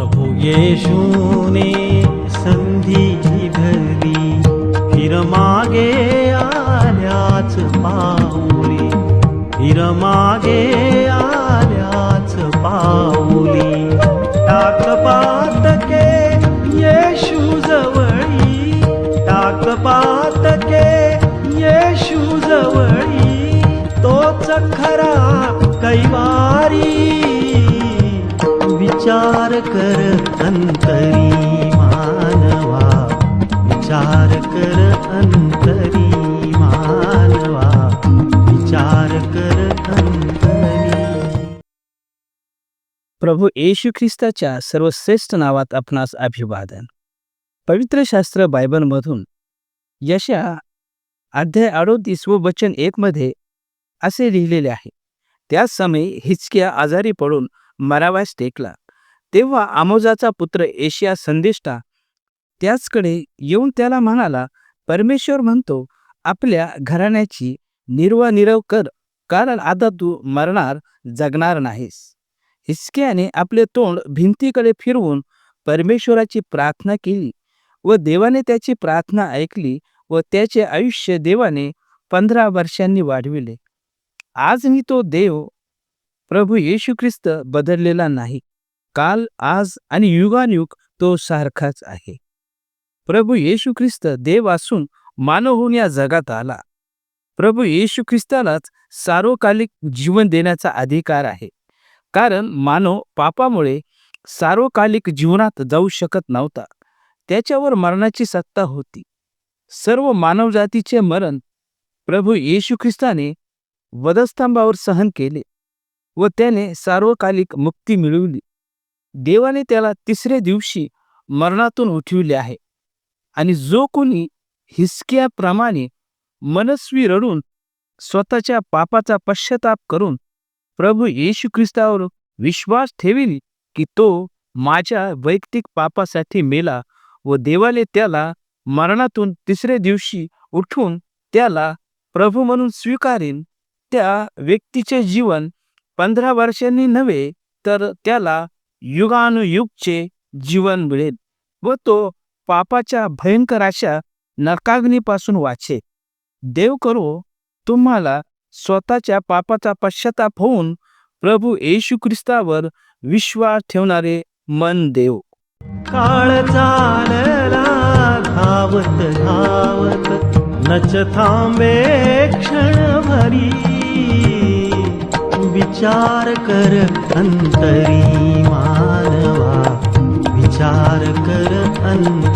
प्रभु येशूने संधी धरली फिर मागे आल्याच पाऊली. फिर मागे आल्याच पाऊली. टाक पातके येशू जवळी टाक पात विचार कर अंतरी मानवा. विचार कर अंतरी मानवा. विचार कर अंतरी. प्रभू येशू ख्रिस्ताच्या सर्वश्रेष्ठ नावात आपणास अभिवादन. पवित्र शास्त्र बायबलमधून यशा अध्याय अडोतीस व वचन एकमध्ये असे लिहिलेले आहे. त्याच समय हिचक्या आजारी पडून मरावास टेकला. तेव्हा आमोजाचा पुत्र एशिया संदेष्टा त्याचकडे येऊन त्याला म्हणाला परमेश्वर म्हणतो आपल्या घराण्याची निर्वानिरव कर कारण आता तू मरणार जगणार नाहीस. हिसक्याने आपले तोंड भिंतीकडे फिरवून परमेश्वराची प्रार्थना केली व देवाने त्याची प्रार्थना ऐकली व त्याचे आयुष्य देवाने पंधरा वर्षांनी वाढविले. आज मी तो देव प्रभू येशू ख्रिस्त बदललेला नाही. काल आज आणि युगानयुग तो सारखाच आहे. प्रभू येशू ख्रिस्त देव असून मानव होऊन या जगात आला. प्रभू येशू ख्रिस्तालाच सार्वकालिक जीवन देण्याचा अधिकार आहे. कारण मानव पापामुळे सार्वकालिक जीवनात जाऊ शकत नव्हता. त्याच्यावर मरणाची सत्ता होती. सर्व मानवजातीचे मरण प्रभू येशू ख्रिस्ताने वधस्तंभावर सहन केले व त्याने सार्वकालिक मुक्ती मिळवली. देवाने त्याला तिसऱ्या दिवशी मरणातून उठविले आहे. आणि जो कोणी हिसक्याप्रमाणे मनस्वी रडून स्वतःच्या पापाचा पश्चाताप करून प्रभू येशू ख्रिस्तावर विश्वास ठेवील की तो माझ्या वैयक्तिक पापासाठी मेला व देवाने त्याला मरणातून तिसऱ्या दिवशी उठून त्याला प्रभू म्हणून स्वीकारेन त्या व्यक्तीचे जीवन पंधरा वर्षांनी नव्हे तर त्याला युगानुयुगचे जीवन मिळेल व तो पापाच्या भयंकर अशा नरकाग्नीपासून वाचे देव करो तुम्हाला स्वतःच्या पापाचा पश्चाताप होऊन प्रभू येशू ख्रिस्तावर विश्वास ठेवणारे मन देव. काळ चालला धावत धावत नच थांबे क्षणभरी. विचार कर अंतरी. मानवा विचार कर अंतरी